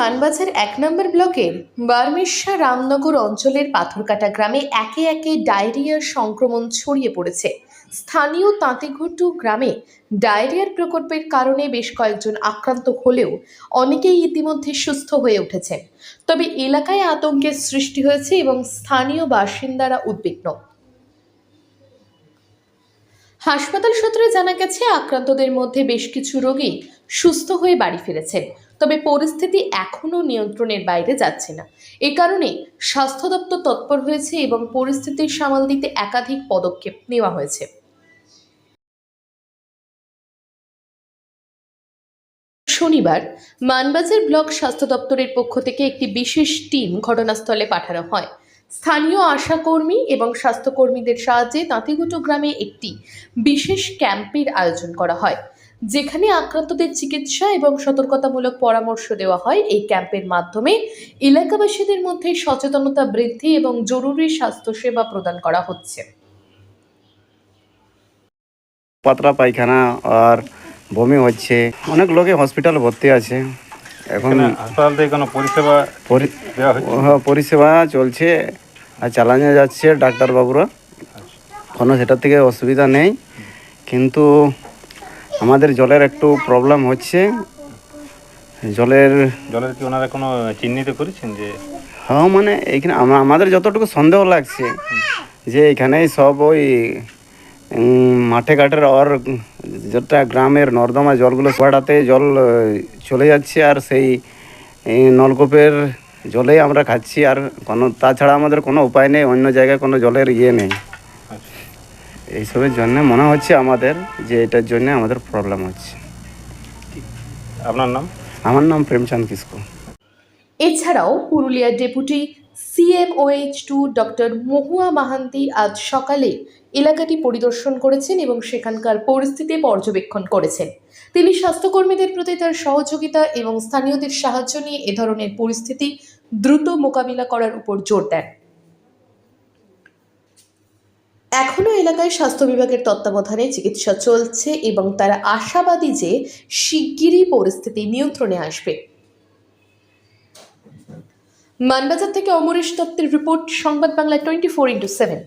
মানবাজার এক নম্বর ব্লকের বারমেশা রামনগর অঞ্চলের পাথরকাটা গ্রামে একে একে ডায়রিয়ার সংক্রমণ ছড়িয়ে পড়েছে। স্থানীয় তাঁতিঘট্টু গ্রামে ডায়রিয়ার প্রকল্পের কারণে বেশ কয়েকজন আক্রান্ত হলেও অনেকেই ইতিমধ্যে সুস্থ হয়ে উঠেছেন। তবে এলাকায় আতঙ্কের সৃষ্টি হয়েছে এবং স্থানীয় বাসিন্দারা উদ্বিগ্ন। হাসপাতাল সূত্রে জানা গেছে, আক্রান্তদের মধ্যে বেশ কিছু রোগী সুস্থ হয়ে বাড়ি ফিরেছেন। তবে পরিস্থিতি এখনও নিয়ন্ত্রণের বাইরে যাচ্ছে না। এ কারণে স্বাস্থ্য দপ্তর তৎপর হয়েছে এবং পরিস্থিতি সামাল দিতে একাধিক পদক্ষেপ নেওয়া হয়েছে। শনিবার মানবাজার ব্লক স্বাস্থ্য দপ্তরের পক্ষ থেকে একটি বিশেষ টিম ঘটনাস্থলে পাঠানো হয়। স্থানীয় আশাকর্মী এবং স্বাস্থ্যকর্মীদের সাহায্যে তাঁতিগুটো গ্রামে একটি বিশেষ ক্যাম্পের আয়োজন করা হয়। যেখানে আক্রান্তদের চিকিৎসা এবং সতর্কতামূলক পরামর্শ দেওয়া হয় এই ক্যাম্পের মাধ্যমে এলাকাবাসীদের মধ্যে সচেতনতা বৃদ্ধি এবং জরুরি স্বাস্থ্যসেবা প্রদান করা হচ্ছে। পাতলা পায়খানা আর বমি হচ্ছে। অনেক লোকে হসপিটালে ভর্তি আছে। এখন হাসপাতাল থেকে কোনো পরিষেবা হ্যাঁ, পরিষেবা চলছে আর চালানো যাচ্ছে ডাক্তারবাবুরা। কোনো সেটার থেকে অসুবিধা নেই। কিন্তু আমাদের জলের একটু প্রবলেম হচ্ছে। জলের জলের কি ওনারা কোনো চিহ্নিত করেছেন যে? হ্যাঁ মানে এইখানে আমা- আমাদের যতটুকু সন্দেহ লাগছে যে এখানেই সব ওই মাঠে ঘাটের আর যেটা গ্রামের নর্দমা জলগুলো পাড়াতে জল চলে যাচ্ছে আর সেই নলকূপের জলেই আমরা খাচ্ছি আর কোনো তাছাড়া আমাদের কোনো উপায় নেই অন্য জায়গায় কোনো জলের ইয়ে নেই। এইসবের জন্য মনে হচ্ছে আমাদের যে এটার জন্য আমাদের প্রবলেম হচ্ছে। আপনার নাম? আমার নাম প্রেমচাঁদ কিসকু। এছাড়াও পুরুলিয়ার deputy CMOH two doctor Mahua Mahanti আজ সকালে এলাকাটি পরিদর্শন করেছেন এবং সেখানকার পরিস্থিতি পর্যবেক্ষণ করেছেন। তিনি স্বাস্থ্যকর্মীদের প্রতি তার সহযোগিতা এবং স্থানীয়দের সাহায্য নিয়ে এ ধরনের পরিস্থিতি দ্রুত মোকাবিলা করার উপর জোর দেন। এখনও এলাকায় স্বাস্থ্য বিভাগের তত্ত্বাবধানে চিকিৎসা চলছে এবং তারা আশাবাদী যে শিগগিরই পরিস্থিতি নিয়ন্ত্রণে আসবে। মানবাজার থেকে অমরেশ দত্তের report, Sangbad Bangla twenty four into seven.